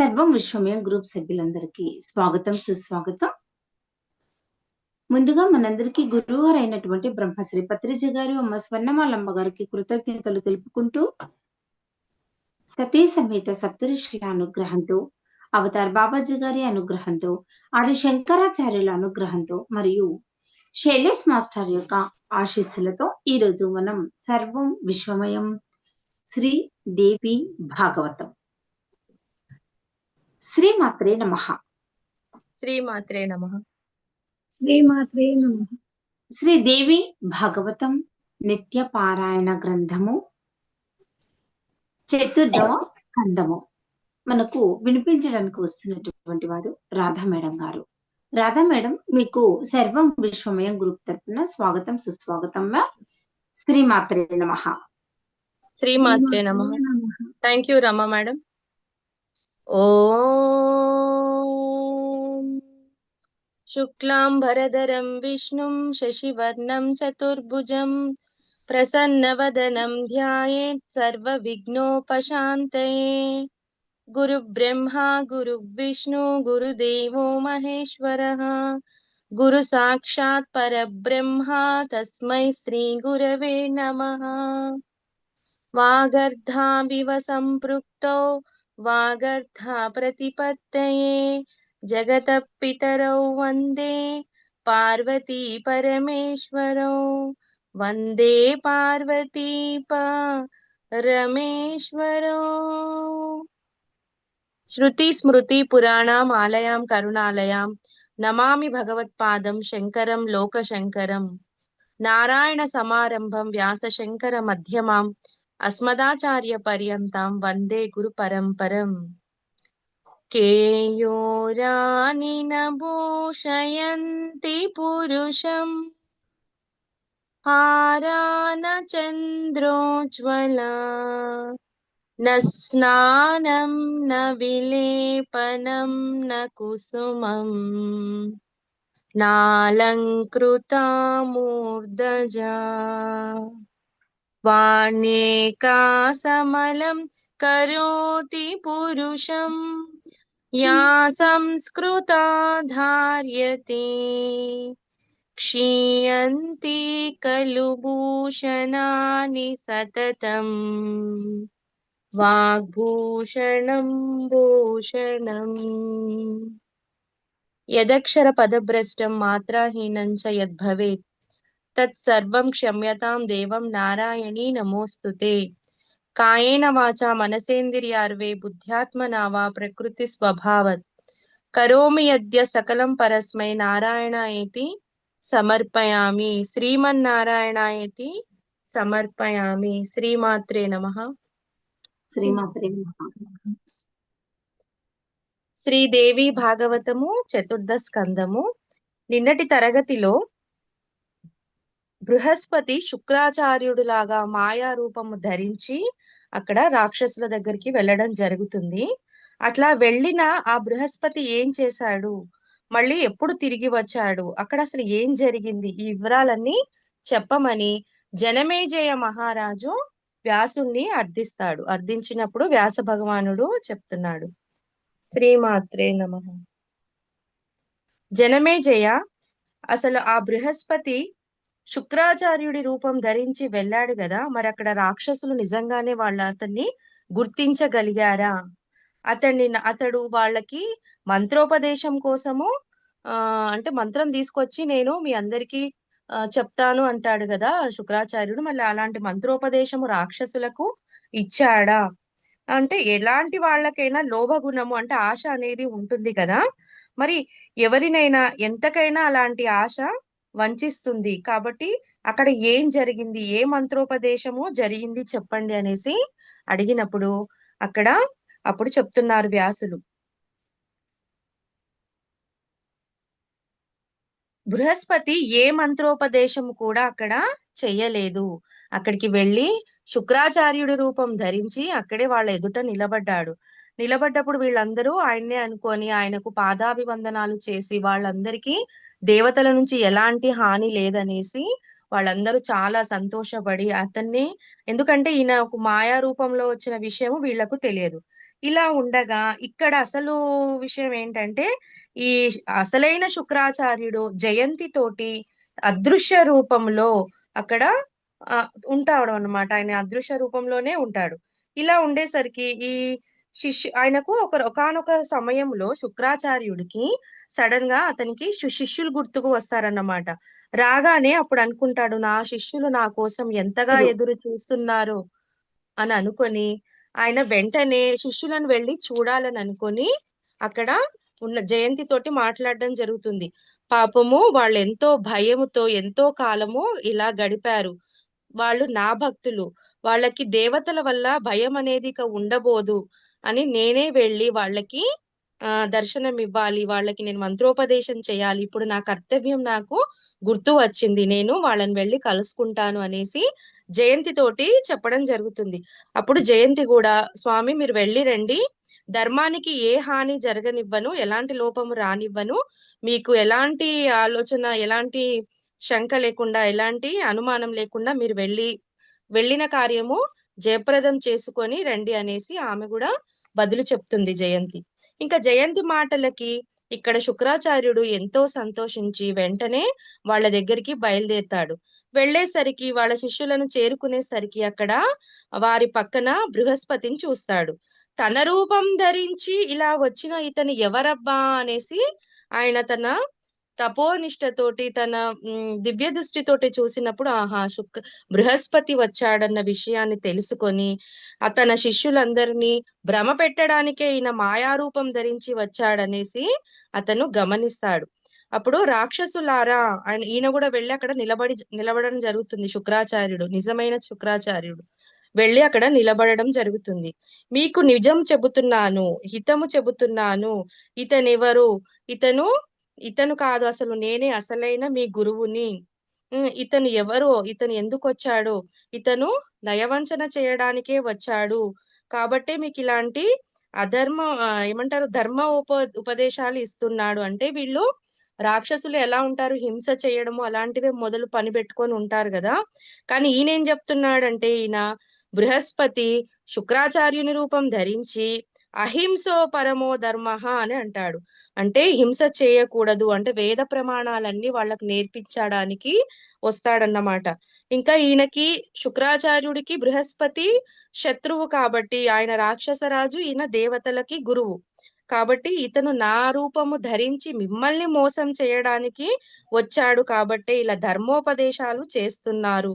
సర్వం విశ్వమయం గ్రూప్ సభ్యులందరికీ స్వాగతం సుస్వాగతం. ముందుగా మనందరికీ గురువారు అయినటువంటి బ్రహ్మశ్రీ పత్రిజ గారు అమ్మ స్వర్ణమాలమ్మ గారికి కృతజ్ఞతలు తెలుపుకుంటూ సతీ సమేత సప్తరిషుల అనుగ్రహంతో అవతార్ బాబాజీ గారి అనుగ్రహంతో ఆది శంకరాచార్యుల అనుగ్రహంతో మరియు శైలేష్ మాస్టర్ యొక్క ఆశీస్సులతో ఈ రోజు మనం సర్వం విశ్వమయం శ్రీ దేవి భాగవతం. శ్రీమాత్రే నమ. శ్రీమాత్రే నమ. శ్రీమాత్రే నమ. శ్రీదేవి భాగవతం నిత్య పారాయణ గ్రంథము చతుర్థవ ఖండము మనకు వినిపించడానికి వస్తున్నటువంటి వారు రాధా మేడం గారు. రాధా మేడం మీకు సర్వం విశ్వమయం గ్రూప్ తరపున స్వాగతం సుస్వాగతం శ్రీమాత్రే నమ. శ్రీమాత్రే నమ. Thank you Rama madam. ॐ शुक्लाम्भरधरं विष्णुं शशिवर्णं चतुर्भुजं प्रसन्नवदनं ध्यायेत् सर्वविघ्नोपशान्तये। गुरुब्रह्मा, गुरुविष्णु, गुरुदेवो महेश्वरः। गुरुसाक्षात् परब्रह्मा, तस्मै श्रीगुरवे नमः। वागर्धाविव सम्पृक्तौ గురవే నమః వాగర్ధావివ సంపృక్తౌ వాగర్ధ ప్రతిపత్తయే జగత పితరౌ వందే పార్వతీ పరమేశ్వరౌ వందే పార్వతీ పరమేశ్వరౌ శృతి స్మృతి పురాణాం ఆలయాం కరుణాలయాం నమామి భగవత్పాదం శంకరం లోకశంకరం నారాయణ సమారంభం వ్యాస శంకర మధ్యమాం అస్మదాచార్య పర్యంతం వందే గురు పరంపరం కేయోరాని నభూషయంతి పురుషం హారాన చంద్రోజ్వలా न स्नानं न विलेपनं न कुसुमम् नालङ्कृता मूर्धजा वाण्येकासमलं करोति पुरुषं या संस्कृता धार्यते क्षीयन्ति खलु भूषणानि सततम् వాగ్భూషణం భూషణం యదక్షర పదభ్రష్టం మాత్రాహీనం చ యద్భవేత్ తత్సర్వం క్షమ్యతాం దేవం నారాయణీ నమోస్తుతే. కాయేన వాచా మనసేంద్రియార్వే బుద్ధ్యాత్మనా వా ప్రకృతి స్వభావత్. కరోమి యద్య సకలం పరస్మై నారాయణాయేతి సమర్పయామి. శ్రీమన్నారాయణాయేతి సమర్పయామి. శ్రీమాత్రే నమః. శ్రీమాత్రే నమ. శ్రీదేవి భాగవతము చతుర్థ స్కందము. నిన్నటి తరగతిలో బృహస్పతి శుక్రాచార్యుడు లాగా మాయా రూపము ధరించి అక్కడ రాక్షసుల దగ్గరికి వెళ్ళడం జరుగుతుంది. అట్లా వెళ్ళిన ఆ బృహస్పతి ఏం చేశాడు? మళ్ళీ ఎప్పుడు తిరిగి వచ్చాడు? అక్కడ అసలు ఏం జరిగింది? ఈ వివరాలన్నీ చెప్పమని జనమేజయ మహారాజు వ్యాసుణ్ణి అర్థిస్తాడు. అర్థించినప్పుడు వ్యాస భగవానుడు చెప్తున్నాడు. శ్రీమాత్రే నమ. జనమేజయ అసలు ఆ బృహస్పతి శుక్రాచార్యుడి రూపం ధరించి వెళ్ళాడు కదా మరి అక్కడ రాక్షసులు నిజంగానే వాళ్ళ అతన్ని గుర్తించగలిగారా? అతన్ని అతడు వాళ్ళకి మంత్రోపదేశం కోసము ఆ అంటే మంత్రం తీసుకొచ్చి నేను మీ అందరికీ చెప్తాను అంటాడు కదా శుక్రాచార్యుడు. మళ్ళీ అలాంటి మంత్రోపదేశము రాక్షసులకు ఇచ్చాడా? అంటే ఎలాంటి వాళ్ళకైనా లోభగుణము అంటే ఆశ అనేది ఉంటుంది కదా. మరి ఎవరినైనా ఎంతకైనా అలాంటి ఆశ వంచిస్తుంది. కాబట్టి అక్కడ ఏం జరిగింది? ఏ మంత్రోపదేశము జరిగింది చెప్పండి అనేసి అడిగినప్పుడు అక్కడ అప్పుడు చెప్తున్నారు వ్యాసులు. బృహస్పతి ఏ మంత్రోపదేశం కూడా అక్కడ చెయ్యలేదు. అక్కడికి వెళ్ళి శుక్రాచార్యుడి రూపం ధరించి అక్కడే వాళ్ళ ఎదుట నిలబడ్డాడు. నిలబడ్డప్పుడు వీళ్ళందరూ ఆయన్నే అనుకొని ఆయనకు పాదాభివందనాలు చేసి వాళ్ళందరికీ దేవతల నుంచి ఎలాంటి హాని లేదనేసి వాళ్ళందరూ చాలా సంతోషపడి అతన్ని ఎందుకంటే ఈయన ఒక మాయా రూపంలో వచ్చిన విషయం వీళ్ళకు తెలియదు. ఇలా ఉండగా ఇక్కడ అసలు విషయం ఏంటంటే ఈ అసలైన శుక్రాచార్యుడు జయంతి తోటి అదృశ్య రూపంలో అక్కడ ఆ, ఉంటాడు అన్నమాట ఆయన అదృశ్య రూపంలోనే ఉంటాడు. ఇలా ఉండేసరికి ఈ శిష్యు ఆయనకు ఒక ఒకానొక సమయంలో శుక్రాచార్యుడికి సడన్గా అతనికి శిష్యులు గుర్తుకు వస్తారన్నమాట. రాగానే అప్పుడు అనుకుంటాడు నా శిష్యులు నా కోసం ఎంతగా. ఎదురు చూస్తున్నారు అని అనుకొని ఆయన వెంటనే శిష్యులను వెళ్ళి చూడాలని అనుకొని అక్కడ ఉన్న జయంతి తోటి మాట్లాడడం జరుగుతుంది. పాపము వాళ్ళు ఎంతో భయముతో ఎంతో కాలము ఇలా గడిపారు. వాళ్ళు నా భక్తులు. వాళ్ళకి దేవతల వల్ల భయం అనేది ఇక ఉండబోదు. అని నేనే వెళ్ళి వాళ్ళకి ఆ దర్శనం ఇవ్వాలి వాళ్ళకి నేను మంత్రోపదేశం చేయాలి. ఇప్పుడు నా కర్తవ్యం నాకు గుర్తు వచ్చింది. నేను వాళ్ళని వెళ్ళి కలుసుకుంటాను అనేసి జయంతి తోటి చెప్పడం జరుగుతుంది. అప్పుడు జయంతి కూడా స్వామి మీరు వెళ్ళి రండి. ధర్మానికి ఏ హాని జరగనివ్వను ఎలాంటి లోపము రానివ్వను. మీకు ఎలాంటి ఆలోచన ఎలాంటి శంక లేకుండా ఎలాంటి అనుమానం లేకుండా మీరు వెళ్ళి వెళ్ళిన కార్యము జయప్రదం చేసుకొని రండి అనేసి ఆమె కూడా బదులు చెప్తుంది జయంతి. ఇంకా జయంతి మాటలకి ఇక్కడ శుక్రాచార్యుడు ఎంతో సంతోషించి వెంటనే వాళ్ళ దగ్గరికి బయలుదేరుతాడు. వెళ్ళేసరికి వాళ్ళ శిష్యులను చేరుకునేసరికి అక్కడ వారి పక్కన బృహస్పతిని చూస్తాడు. తన రూపం ధరించి ఇలా వచ్చిన ఇతను ఎవరబ్బా అనేసి ఆయన తన తపోనిష్టతోటి తన దివ్య దృష్టితోటి చూసినప్పుడు ఆహా శుక్ బృహస్పతి వచ్చాడన్న విషయాన్ని తెలుసుకొని తన శిష్యులందరినీ భ్రమ పెట్టడానికే ఈయన మాయారూపం ధరించి వచ్చాడనేసి అతను గమనిస్తాడు. అప్పుడు రాక్షసులారా ఆయన ఈయన కూడా వెళ్ళి అక్కడ నిలబడి నిలబడడం జరుగుతుంది శుక్రాచార్యుడు నిజమైన శుక్రాచార్యుడు. వెళ్ళి అక్కడ నిలబడడం జరుగుతుంది. మీకు నిజం చెబుతున్నాను హితము చెబుతున్నాను ఇతనెవరు? ఇతను ఇతను కాదు అసలు నేనే అసలైన మీ గురువుని. ఇతను ఎవరో ఇతను ఎందుకు వచ్చాడో ఇతను నయవంచన చేయడానికే వచ్చాడు. కాబట్టే మీకు ఇలాంటి అధర్మ ఏమంటారు ధర్మ ఉప ఉపదేశాలు ఇస్తున్నాడు. అంటే వీళ్ళు రాక్షసులు ఎలా ఉంటారు హింస చేయడము అలాంటివే మొదలు పని పెట్టుకొని ఉంటారు కదా. కానీ ఈయన ఏం చెప్తున్నాడంటే ఈయన బృహస్పతి శుక్రాచార్యుని రూపం ధరించి అహింసో పరమో ధర్మ అని అంటాడు. అంటే హింస చేయకూడదు అంటే వేద ప్రమాణాలన్నీ వాళ్ళకి నేర్పించడానికి వస్తాడన్నమాట. ఇంకా ఈయనకి శుక్రాచార్యుడికి బృహస్పతి శత్రువు కాబట్టి ఆయన రాక్షసరాజు ఈయన దేవతలకి గురువు. కాబట్టి ఇతను నా రూపము ధరించి మిమ్మల్ని మోసం చేయడానికి వచ్చాడు కాబట్టి ఇలా ధర్మోపదేశాలు చేస్తున్నారు.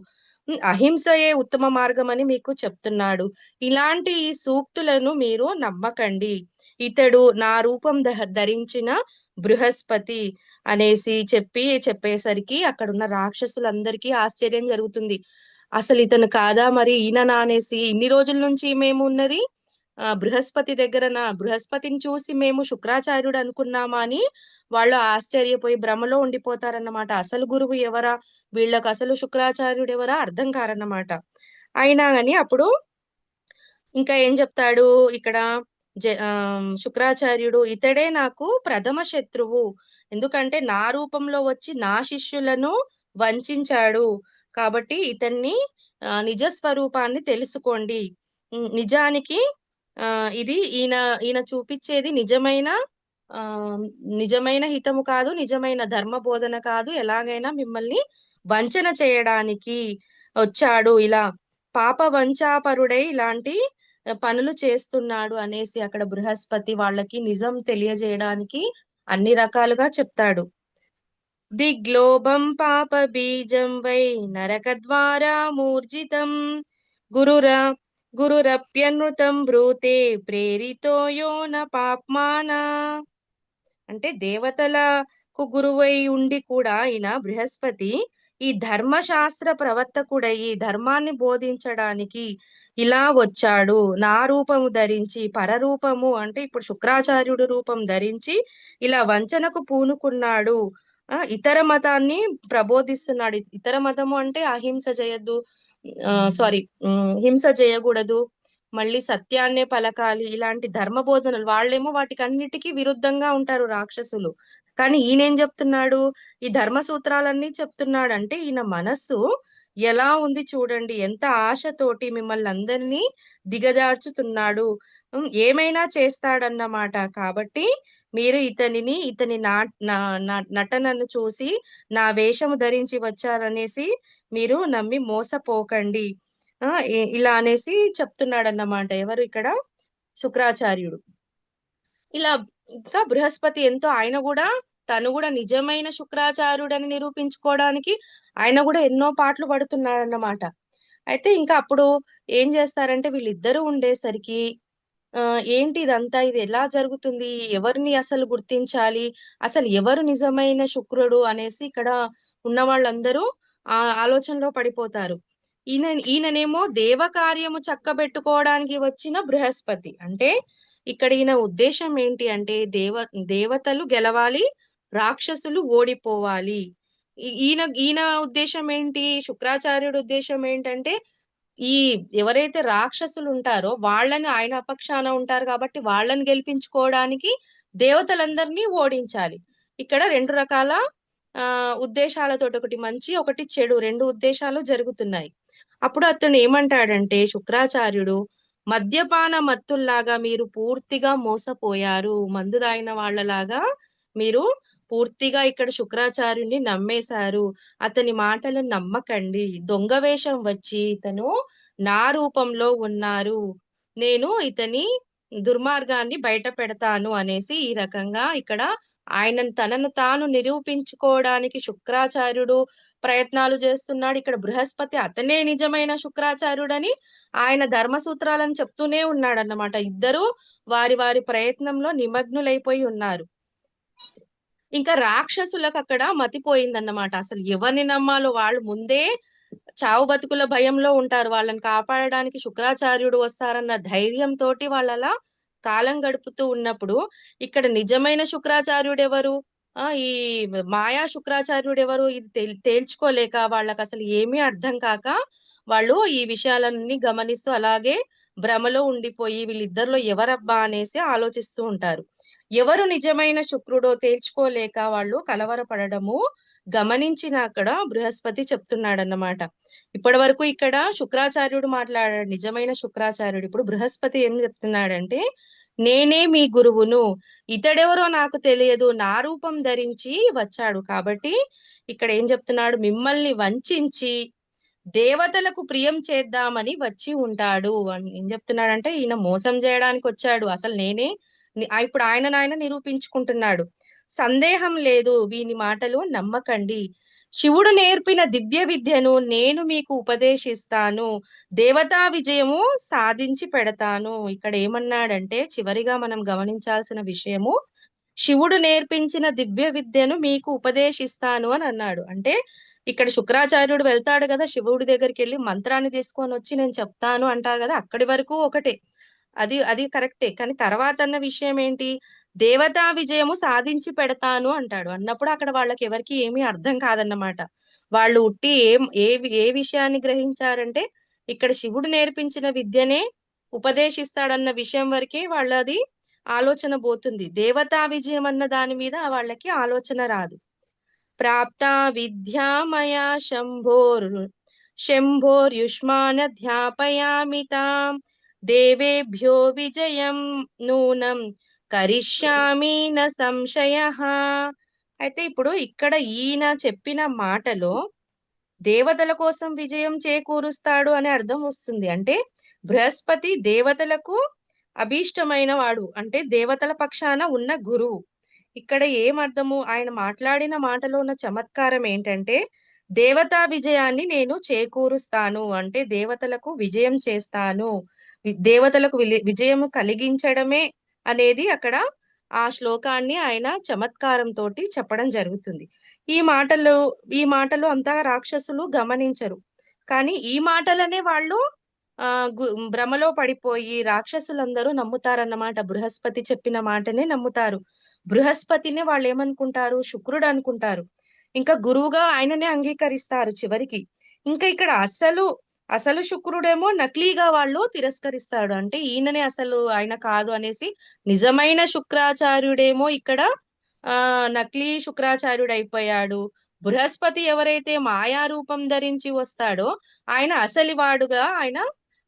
అహింసయే ఉత్తమ మార్గం అని మీకు చెప్తున్నాడు. ఇలాంటి ఈ సూక్తులను మీరు నమ్మకండి. ఇతడు నా రూపం ద ధరించిన బృహస్పతి అనేసి చెప్పి చెప్పేసరికి అక్కడ ఉన్న రాక్షసులందరికీ ఆశ్చర్యం జరుగుతుంది. అసలు ఇతను కాదా మరి? ఈయననా అనేసి ఇన్ని రోజుల నుంచి మేము ఉన్నది? ఆ బృహస్పతి దగ్గరన? బృహస్పతిని చూసి మేము శుక్రాచార్యుడు అనుకున్నామా అని వాళ్ళు ఆశ్చర్యపోయి భ్రమలో ఉండిపోతారన్నమాట. అసలు గురువు ఎవరా? వీళ్ళకు అసలు శుక్రాచార్యుడు ఎవరా? అర్థం కారన్నమాట. అయినా గాని అప్పుడు ఇంకా ఏం చెప్తాడు? ఇక్కడ జ శుక్రాచార్యుడు ఇతడే నాకు ప్రథమ శత్రువు. ఎందుకంటే నా రూపంలో వచ్చి నా శిష్యులను వంచాడు. కాబట్టి ఇతన్ని నిజ స్వరూపాన్ని తెలుసుకోండి. నిజానికి ఆ ఇది ఈయన ఈయన చూపించేది నిజమైన ఆ నిజమైన హితము కాదు నిజమైన ధర్మ బోధన కాదు. ఎలాగైనా మిమ్మల్ని వంచన చేయడానికి వచ్చాడు. ఇలా పాప వంచాపరుడై ఇలాంటి పనులు చేస్తున్నాడు అనేసి అక్కడ బృహస్పతి వాళ్ళకి నిజం తెలియజేయడానికి అన్ని రకాలుగా చెప్తాడు. దిగ్లోభం పాప బీజం వై నరక ద్వారా మూర్జితం. గురుర గురురప్యనృతం బ్రూతే ప్రేరితో యో న పాప్మానా. అంటే దేవతలకు గురువై ఉండి కూడా ఈయన బృహస్పతి ఈ ధర్మశాస్త్ర ప్రవర్తకుడై ఈ ధర్మాన్ని బోధించడానికి ఇలా వచ్చాడు. నా రూపము ధరించి పరరూపము అంటే ఇప్పుడు శుక్రాచార్యుడు రూపం ధరించి ఇలా వంచనకు పూనుకున్నాడు. ఆ ఇతర మతాన్ని ప్రబోధిస్తున్నాడు. ఇతర మతము అంటే అహింస చేయొద్దు సారీ హింస చేయకూడదు మళ్ళీ సత్యాన్నే పలకాలి ఇలాంటి ధర్మ బోధనలు వాళ్ళేమో వాటికి అన్నిటికీ విరుద్ధంగా ఉంటారు రాక్షసులు. కానీ ఈయన ఏం చెప్తున్నాడు? ఈ ధర్మ సూత్రాలన్నీ చెప్తున్నాడు అంటే ఈయన మనస్సు ఎలా ఉంది చూడండి ఎంత ఆశతోటి మిమ్మల్ని అందరినీ దిగజార్చుతున్నాడు. ఏమైనా చేస్తాడన్నమాట. కాబట్టి మీరు ఇతనిని ఇతని నా నటనను చూసి నా వేషము ధరించి వచ్చారనేసి మీరు నమ్మి మోసపోకండి. ఇలా అనేసి చెప్తున్నాడు అన్నమాట ఎవరు ఇక్కడ? శుక్రాచార్యుడు. ఇలా ఇంకా బృహస్పతి ఎంతో ఆయన కూడా తను కూడా నిజమైన శుక్రాచార్యుడని నిరూపించుకోవడానికి ఆయన కూడా ఎన్నో పాటలు పడుతున్నాడు అన్నమాట అయితే ఇంకా అప్పుడు ఏం చేస్తారంటే వీళ్ళిద్దరూ ఉండేసరికి ఆ ఏంటి ఇదంతా? ఇది ఎలా జరుగుతుంది? ఎవరిని అసలు గుర్తించాలి? అసలు ఎవరు నిజమైన శుక్రుడు? అనేసి ఇక్కడ ఉన్న వాళ్ళందరూ ఆ ఆలోచనలో పడిపోతారు. ఈయన ఈయననేమో దేవ కార్యము చక్కబెట్టుకోవడానికి వచ్చిన బృహస్పతి. అంటే ఇక్కడ ఈయన ఉద్దేశం ఏంటి అంటే దేవ దేవతలు గెలవాలి రాక్షసులు ఓడిపోవాలి. ఈ- ఈయన ఈయన ఉద్దేశం ఏంటి? శుక్రాచార్యుడి ఉద్దేశం ఏంటంటే ఈ ఎవరైతే రాక్షసులు ఉంటారో వాళ్ళని ఆయన అపక్షాన ఉంటారు కాబట్టి వాళ్ళని గెలిపించుకోవడానికి దేవతలందరినీ ఓడించాలి. ఇక్కడ రెండు రకాల ఆ ఉద్దేశాలతోటి ఒకటి మంచి ఒకటి చెడు రెండు ఉద్దేశాలు జరుగుతున్నాయి. అప్పుడు అతను ఏమంటాడంటే శుక్రాచార్యుడు మద్యపాన మత్తుల్లాగా మీరు పూర్తిగా మోసపోయారు. మందు తాగిన వాళ్ళలాగా మీరు పూర్తిగా ఇక్కడ శుక్రాచార్యుని నమ్మేశారు. అతని మాటలు నమ్మకండి. దొంగ వేషం వచ్చి ఇతను నా రూపంలో ఉన్నారు. నేను ఇతని దుర్మార్గాన్ని బయట పెడతాను అనేసి ఈ రకంగా ఇక్కడ ఆయన తనను తాను నిరూపించుకోవడానికి శుక్రాచార్యుడు ప్రయత్నాలు చేస్తున్నాడు. ఇక్కడ బృహస్పతి అతనే నిజమైన శుక్రాచార్యుడని ఆయన ధర్మ సూత్రాలను చెప్తూనే ఉన్నాడు అన్నమాట ఇద్దరు వారి వారి ప్రయత్నంలో నిమగ్నులైపోయి ఉన్నారు. ఇంకా రాక్షసులకు అక్కడ మతిపోయిందన్నమాట. అసలు ఎవరిని నమ్మాలో వాళ్ళు ముందే చావు బతుకుల భయంలో ఉంటారు. వాళ్ళని కాపాడడానికి శుక్రాచార్యుడు వస్తారన్న ధైర్యంతో వాళ్ళు అలా కాలం గడుపుతూ ఉన్నప్పుడు ఇక్కడ నిజమైన శుక్రాచార్యుడు ఎవరు ఆ ఈ మాయా శుక్రాచార్యుడు ఎవరు ఇది తేల్చుకోలేక వాళ్ళకి అసలు ఏమీ అర్థం కాక వాళ్ళు ఈ విషయాలన్నీ గమనిస్తూ అలాగే భ్రమలో ఉండిపోయి వీళ్ళిద్దరిలో ఎవరబ్బా అనేసి ఆలోచిస్తూ ఉంటారు. ఎవరు నిజమైన శుక్రుడో తేల్చుకోలేక వాళ్ళు కలవరపడడము గమనించిన అక్కడ బృహస్పతి చెప్తున్నాడన్నమాట. ఇప్పటి వరకు ఇక్కడ శుక్రాచార్యుడు మాట్లాడాడు నిజమైన శుక్రాచార్యుడు. ఇప్పుడు బృహస్పతి ఏం చెప్తున్నాడంటే నేనే మీ గురువును. ఇతడెవరో నాకు తెలియదు. నా రూపం ధరించి వచ్చాడు కాబట్టి ఇక్కడ ఏం చెప్తున్నాడు? మిమ్మల్ని వంచించి దేవతలకు ప్రియం చేద్దామని వచ్చి ఉంటాడు అని. ఏం చెప్తున్నాడంటే ఈయన మోసం చేయడానికి వచ్చాడు. అసలు నేనే ఇప్పుడు ఆయన నాయన నిరూపించుకుంటున్నాడు. సందేహం లేదు. వీని మాటలు నమ్మకండి. శివుడు నేర్పిన దివ్య విద్యను నేను మీకు ఉపదేశిస్తాను. దేవతా విజయము సాధించి పెడతాను. ఇక్కడ ఏమన్నాడంటే చివరిగా మనం గమనించాల్సిన విషయము శివుడు నేర్పించిన దివ్య విద్యను మీకు ఉపదేశిస్తాను అని అన్నాడు. అంటే ఇక్కడ శుక్రాచార్యుడు వెళ్తాడు కదా శివుడి దగ్గరికి వెళ్ళి మంత్రాన్ని తీసుకొని వచ్చి నేను చెప్తాను అంటారు కదా అక్కడి వరకు ఒకటే. అది అది కరెక్టే. కానీ తర్వాత అన్న విషయం ఏంటి దేవతా విజయము సాధించి పెడతాను అంటాడు. అన్నప్పుడు అక్కడ వాళ్ళకి ఎవరికి ఏమీ అర్థం కాదన్నమాట. వాళ్ళు ఉట్టి ఏం ఏ ఏ విషయాన్ని గ్రహించారంటే ఇక్కడ శివుడు నేర్పించిన విద్యనే ఉపదేశిస్తాడన్న విషయం వరకే వాళ్ళది ఆలోచన పోతుంది. దేవతా విజయం అన్న దాని మీద వాళ్ళకి ఆలోచన రాదు. ప్రాప్త విద్యామయ శంభోర్ శంభోర్యుష్మానధ్యాపయామి తాం. దేవేభ్యో విజయం నూనం కరిష్యామి న సంశయ అయితే ఇప్పుడు ఇక్కడ ఈయన చెప్పిన మాటలో దేవతల కోసం విజయం చేకూరుస్తాడు అనే అర్థం వస్తుంది. అంటే బృహస్పతి దేవతలకు అభీష్టమైన వాడు అంటే దేవతల పక్షాన ఉన్న గురువు. ఇక్కడ ఏం అర్థము? ఆయన మాట్లాడిన మాటలో ఉన్న చమత్కారం ఏంటంటే దేవతా విజయాన్ని నేను చేకూరుస్తాను అంటే దేవతలకు విజయం చేస్తాను. దేవతలకు విజయము విజయం కలిగించడమే అనేది అక్కడ ఆ శ్లోకాన్ని ఆయన చమత్కారం తోటి చెప్పడం జరుగుతుంది. ఈ మాటలు ఈ మాటలు అంతా రాక్షసులు గమనించరు. కానీ ఈ మాటలనే వాళ్ళు ఆ గు- భ్రమలో పడిపోయి రాక్షసులందరూ నమ్ముతారన్నమాట. బృహస్పతి చెప్పిన మాటనే నమ్ముతారు. బృహస్పతిని వాళ్ళు ఏమనుకుంటారు? శుక్రుడు అనుకుంటారు. ఇంకా గురువుగా ఆయననే అంగీకరిస్తారు చివరికి. ఇంకా ఇక్కడ అసలు అసలు శుక్రుడేమో నకిలీగా వాళ్ళు తిరస్కరిస్తాడు. అంటే ఈయననే అసలు ఆయన కాదు అనేసి నిజమైన శుక్రాచార్యుడేమో ఇక్కడ ఆ నకిలీ శుక్రాచార్యుడు అయిపోయాడు బృహస్పతి ఎవరైతే మాయా రూపం ధరించి వస్తాడో ఆయన అసలివాడుగా ఆయన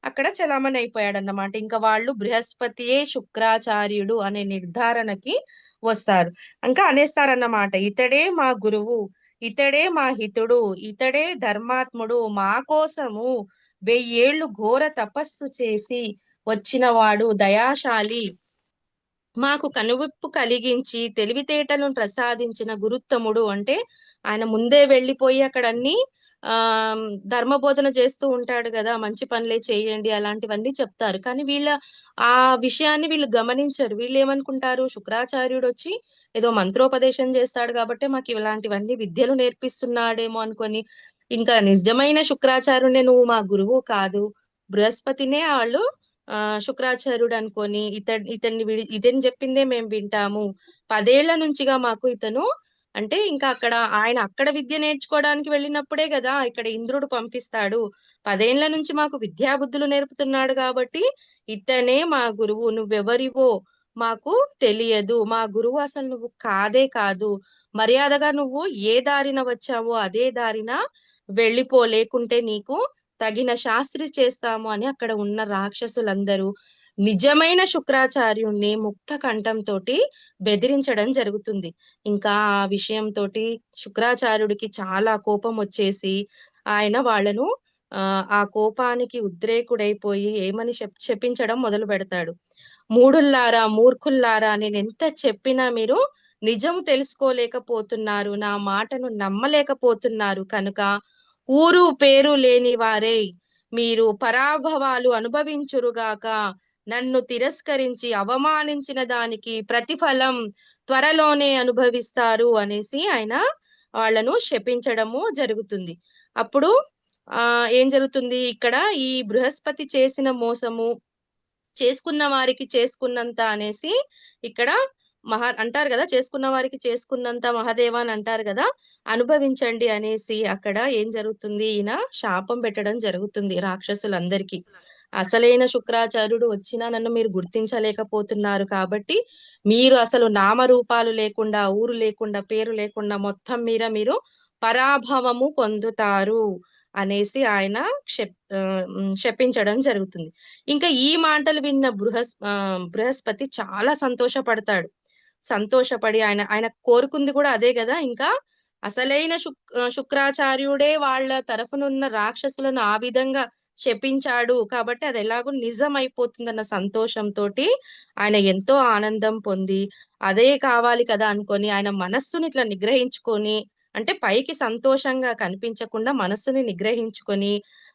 అక్కడ చలామణి అయిపోయాడు అన్నమాట ఇంకా వాళ్ళు బృహస్పతియే శుక్రాచార్యుడు అనే నిర్ధారణకి వస్తారు. ఇంకా అనేస్తారన్నమాట ఇతడే మా గురువు ఇతడే మా హితుడు ఇతడే ధర్మాత్ముడు మా కోసము వెయ్యేళ్ళు ఘోర తపస్సు చేసి వచ్చినవాడు దయాశాలి. మాకు కనువిప్పు కలిగించి తెలివితేటలను ప్రసాదించిన గురుత్తముడు అంటే ఆయన ముందే వెళ్ళిపోయి అక్కడ అన్ని ఆ ధర్మబోధన చేస్తూ ఉంటాడు కదా మంచి పనులే చేయండి అలాంటివన్నీ చెప్తారు. కానీ వీళ్ళ ఆ విషయాన్ని వీళ్ళు గమనించరు. వీళ్ళు ఏమనుకుంటారు? శుక్రాచార్యుడు వచ్చి ఏదో మంత్రోపదేశం చేస్తాడు కాబట్టి మాకు ఇలాంటివన్నీ విద్యలు నేర్పిస్తున్నాడేమో అనుకొని ఇంకా నిజమైన శుక్రాచార్యుడే నువ్వు మా గురువు కాదు. బృహస్పతినే వాళ్ళు ఆ శుక్రాచార్యుడు అనుకొని ఇతడు ఇతన్ని ఇతని చెప్పిందే మేము వింటాము. పదేళ్ళ నుంచిగా మాకు ఇతను అంటే ఇంకా అక్కడ ఆయన అక్కడ విద్య నేర్చుకోవడానికి వెళ్ళినప్పుడే కదా ఇక్కడ ఇంద్రుడు పంపిస్తాడు. పదేళ్ళ నుంచి మాకు విద్యాబుద్ధులు నేర్పుతున్నాడు కాబట్టి ఇతనే మా గురువు నువ్వెవరివో మాకు తెలియదు. మా గురువు అసలు నువ్వు కాదే కాదు. మర్యాదగా నువ్వు ఏ దారిన వచ్చావో అదే దారిన వెళ్ళిపో. లేకుంటే నీకు తగిన శాస్త్రి చేస్తాము అని అక్కడ ఉన్న రాక్షసులందరూ నిజమైన శుక్రాచార్యుణ్ణి ముక్త కంఠంతో బెదిరించడం జరుగుతుంది. ఇంకా ఆ విషయంతో శుక్రాచార్యుడికి చాలా కోపం వచ్చేసి ఆయన వాళ్ళను ఆ కోపానికి ఉద్రేకుడైపోయి ఏమని చెప్ చెప్పించడం మొదలు పెడతాడు. మూడుల్లారా మూర్ఖుల్లారా నేను ఎంత చెప్పినా మీరు నిజం తెలుసుకోలేకపోతున్నారు నా మాటను నమ్మలేకపోతున్నారు కనుక ఊరు పేరు లేని వారే మీరు పరాభవాలు అనుభవించురుగాక నన్ను తిరస్కరించి అవమానించిన దానికి ప్రతిఫలం త్వరలోనే అనుభవిస్తారు అనేసి ఆయన వాళ్ళను శపించడము జరుగుతుంది. అప్పుడు ఆ ఏం జరుగుతుంది? ఇక్కడ ఈ బృహస్పతి చేసిన మోసము చేసుకున్న వారికి చేసుకున్నంత అనేసి ఇక్కడ మహా అంటారు కదా? చేసుకున్న వారికి చేసుకున్నంత మహాదేవ అని అంటారు కదా? అనుభవించండి అనేసి అక్కడ ఏం జరుగుతుంది? ఈయన శాపం పెట్టడం జరుగుతుంది రాక్షసులందరికీ. అసలైన శుక్రాచార్యుడు వచ్చినా నన్ను మీరు గుర్తించలేకపోతున్నారు కాబట్టి మీరు అసలు నామరూపాలు లేకుండా ఊరు లేకుండా పేరు లేకుండా మొత్తం మీద మీరు పరాభవము పొందుతారు అనేసి ఆయన క్షప్ శపించడం జరుగుతుంది. ఇంకా ఈ మాటలు విన్న బృహస్ ఆ, బృహస్పతి చాలా సంతోషపడతాడు. సంతోషపడి ఆయన ఆయన కోరుకుంది కూడా అదే కదా ఇంకా అసలైన శుక్ శుక్రాచార్యుడే వాళ్ళ తరఫునున్న రాక్షసులను ఆ విధంగా శపించాడు. కాబట్టి అది ఎలాగో నిజం అయిపోతుందన్న సంతోషంతో ఆయన ఎంతో ఆనందం పొంది అదే కావాలి కదా అనుకొని ఆయన మనస్సుని ఇట్లా నిగ్రహించుకొని అంటే పైకి సంతోషంగా కనిపించకుండా మనస్సుని నిగ్రహించుకొని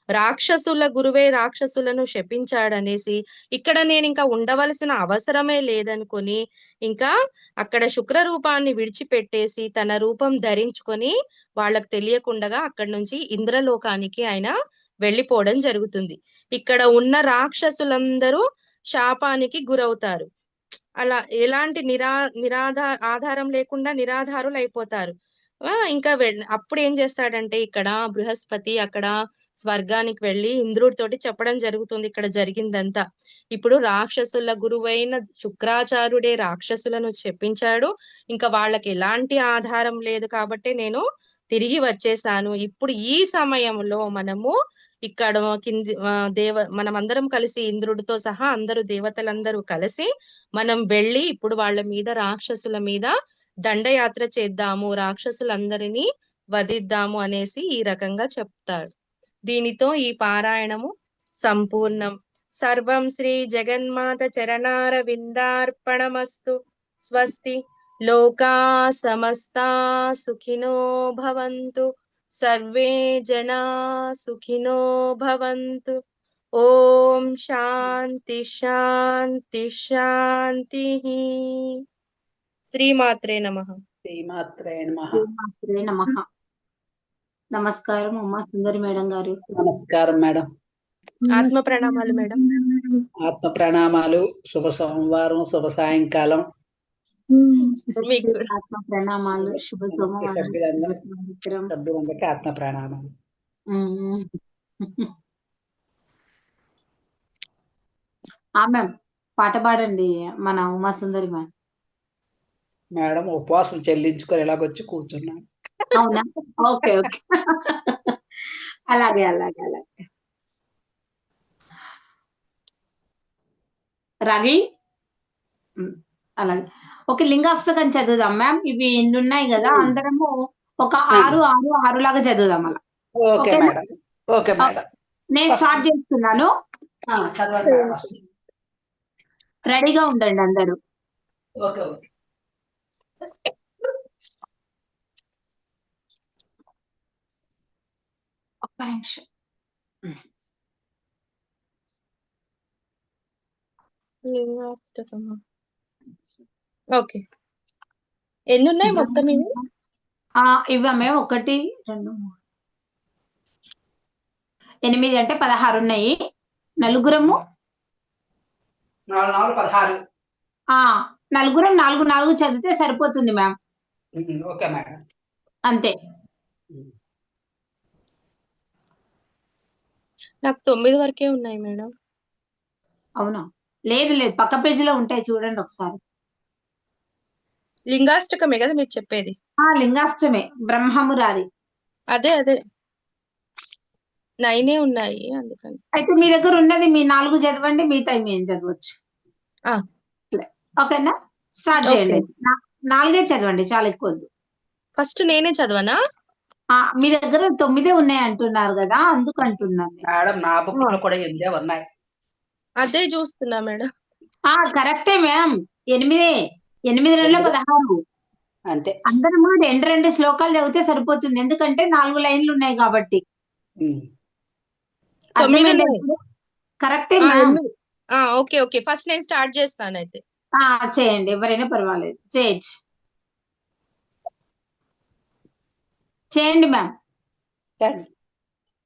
రాక్షసుల గురువే రాక్షసులను శపించాడనేసి ఇక్కడ నేను ఇంకా ఉండవలసిన అవసరమే లేదనుకొని ఇంకా అక్కడ శుక్ర రూపాన్ని విడిచిపెట్టేసి తన రూపం ధరించుకొని వాళ్ళకు తెలియకుండగా అక్కడి నుంచి ఇంద్రలోకానికి ఆయన వెళ్ళిపోవడం జరుగుతుంది. ఇక్కడ ఉన్న రాక్షసులందరూ శాపానికి గురవుతారు. అలా ఎలాంటి నిరా నిరాధార ఆధారం లేకుండా నిరాధారులు అయిపోతారు. ఇంకా అప్పుడు ఏం చేస్తాడంటే ఇక్కడ బృహస్పతి అక్కడ స్వర్గానికి వెళ్ళి ఇంద్రుడితోటి చెప్పడం జరుగుతుంది ఇక్కడ జరిగిందంతా. ఇప్పుడు రాక్షసుల గురువైన శుక్రాచార్యుడే రాక్షసులను చెప్పించాడు. ఇంకా వాళ్ళకి ఎలాంటి ఆధారం లేదు కాబట్టి నేను తిరిగి వచ్చేసాను. ఇప్పుడు ఈ సమయంలో మనము ఇక్కడ కింది దేవ మనం అందరం కలిసి ఇంద్రుడితో సహా అందరూ దేవతలందరూ కలిసి మనం వెళ్ళి ఇప్పుడు వాళ్ళ మీద రాక్షసుల మీద దండయాత్ర చేద్దాము రాక్షసులందరినీ వధిద్దాము అనేసి ఈ రకంగా చెప్తాడు. దీనితో ఈ పారాయణము సంపూర్ణం. సర్వం శ్రీ జగన్మాత చరణార విందార్పణమస్తు స్వస్తి. లోకా సమస్తా సుఖినో భవంతు. సర్వే జనా సుఖినో భవంతు ఓం శాంతి శాంతి శాంతి శ్రీమాత్రే నమః శ్రీమాత్రే నమః శ్రీమాత్రే నమః నమస్కారం అమ్మా సుందరి మేడం గారు నమస్కారం మేడం ఆత్మ ప్రణామాలు మేడం ఆత్మ ప్రణామాలు శుభ సోమవారం శుభ సాయంకాలం మీకు. ఆత్మ ప్రణామాలు శుభ. సభ్యులందరికీ ఆత్మ మ్యామ్ పాట పాడండి మన ఉమా సుందరి మ్యామ్. మేడం ఉపవాసం చెల్లించుకొని ఎలాగొచ్చి కూర్చున్నాను. అవునా? Okay okay. అలాగే అలాగే అలాగే. రవి అలాగే. ఓకే లింగాష్టకం చదువుదాం మ్యామ్. ఇవి ఎన్ని ఉన్నాయి కదా అందరము ఒక ఆరు ఆరు ఆరు లాగా చదువుదాం అలా. ఓకే? మేడం. Okay madam. నేను స్టార్ట్ చేస్తున్నాను. రెడీగా ఉండండి అందరూ. Okay okay. ఒక్క నిమిషం. లింగాష్టకమా ఓకే. ఎన్ని ఉన్నాయి మొత్తం ఇవి? ఆ, ఇవమే ఒకటి రెండు మూడు. ఎనిమిది అంటే పదహారు ఉన్నాయి. నలుగురము? నలుగురం నాలుగు నాలుగు చదివితే సరిపోతుంది మ్యామ్. Okay madam. అంతే. నాకు తొమ్మిది వరకే ఉన్నాయి మేడం. అవునా? లేదు లేదు. పక్క పేజీలో ఉంటాయి చూడండి ఒకసారి. లింగాష్టకమే కదా మీరు చెప్పేది? ఆ లింగాష్టమే. బ్రహ్మమురారి. అదే అదే. నైనే ఉన్నాయి అందుకని. అయితే మీ దగ్గర ఉన్నది మీ నాలుగు చదవండి మిగతా మేము చదవచ్చు? ఆ. ఓకేనా? స్టార్ట్. చేయండి. నాలుగే చదవండి చాలా ఎక్కువ ఫస్ట్ నేనే చదవనా? ఆ, మీ దగ్గర తొమ్మిదే ఉన్నాయి అంటున్నారు కదా అందుకు అంటున్నాను నేను. మేడం నా బుక్ కూడా ఎనిమిదే ఉన్నాయి. అదే చూస్తున్నా మేడం. ఆ కరెక్టే మ్యామ్. ఎనిమిదే ఎనిమిది రెండు. పదహారు. అంతే. అందరము రెండు రెండు శ్లోకాలు చదివితే సరిపోతుంది. ఎందుకంటే నాలుగు లైన్లు ఉన్నాయి కాబట్టి. ఉమ్. తొమ్మిది అర్థమైందా ఉన్నాయి. ఇప్పుడు? కరెక్టే ఆ, మ్యామ్. ఎనిమిది. ఆ, ఓకే ఓకే. ఫస్ట్ నేను స్టార్ట్ చేస్తాను అయితే ఆ చేయండి. ఎవరైనా పర్వాలేదు. చేయొచ్చు చేయండి మ్యామ్.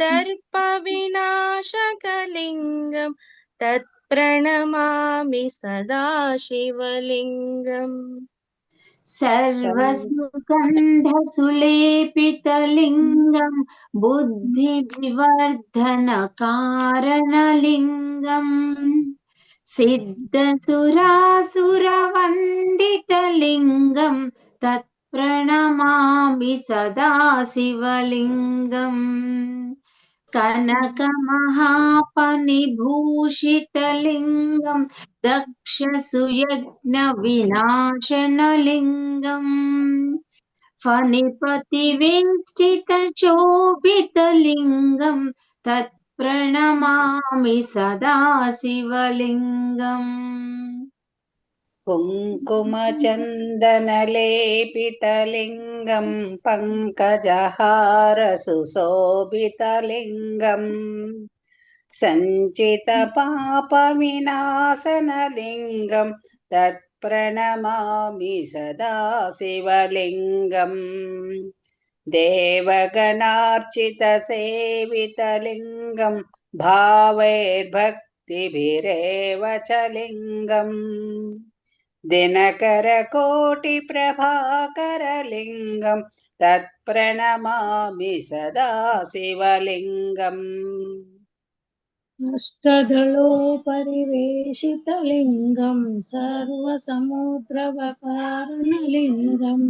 దుఃఖ వినాశకలింగం తత్ప్రణమామి సదా శివలింగం దేవముని ప్రవరార్చితలింగం కామదహన కరుణాకరలింగం రావణదర్ప వినాశకలింగం తత్ప్రణమామి సదా तत्प्रणमामि सदा शिवलिङ्गम्। कनकमहापनिभूषितलिङ्गम् दक्षसुयज्ञविनाशनलिङ्गम्। सुयज्ञविनाशनलिङ्गम् फलिपतिविञ्चितशोभितलिङ्गम् तत्प्रणमामि सदा शिवलिङ्गम्। కుంకుమచందనలేపితలింగం పంకజహార సుశోభితలింగం సంచిత పాప వినాశనలింగం తత్ప్రణమామి సదా శివలింగం దేవగణార్చిత సేవితలింగం భావైర్భక్తిభిరేవ చ లింగం दिनकरकोटिप्रभाकरलिङ्गं तत्प्रणमामि सदा शिवलिङ्गम्। अष्टदलोपरिवेशितलिङ्गम् सर्वसमुद्रवकारणलिङ्गम्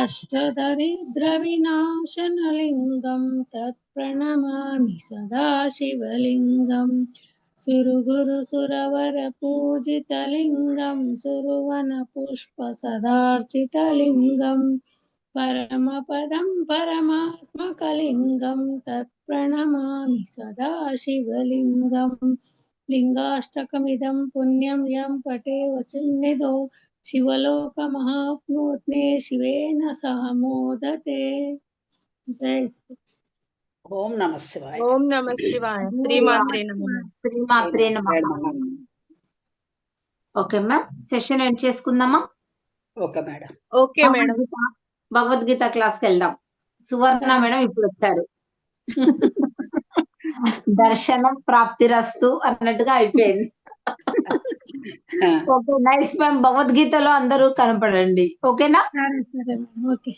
अष्टदरिद्रविनाशनलिङ्गं तत्प्रणमामि सदा शिवलिङ्गम्। సురుగురు సురవర పూజితలింగం సురువన పుష్ప సదార్చితలింగం పరమపదం పరమాత్మకలింగం తత్ప్రణమామి సదాశివలింగం లింగాష్టకమిదం పుణ్యం యం పటే వసున్నిదో శివలోక శివలోకమహాప్నోత్నే శివేన సహ మోదతే. జై శ్రీ కృష్ణ. ఓం నమ శివాయ. ఓం నమ శివాయ. శ్రీమాత్రే నమః శ్రీమాత్రే నమః. ఓకే మ్యామ్ సెషన్ ఎండ్ చేసుకుందామా? Okay madam. Okay madam. Bhagavad Gita క్లాస్కి వెళ్దాం. సువర్ణ మేడం ఇప్పుడు వచ్చారు. దర్శనం ప్రాప్తిరస్తు అన్నట్టుగా అయిపోయింది. Okay nice ma'am. భగవద్గీతలో అందరూ కనపడండి. ఓకేనా? సరే సరే మేడం ఓకే.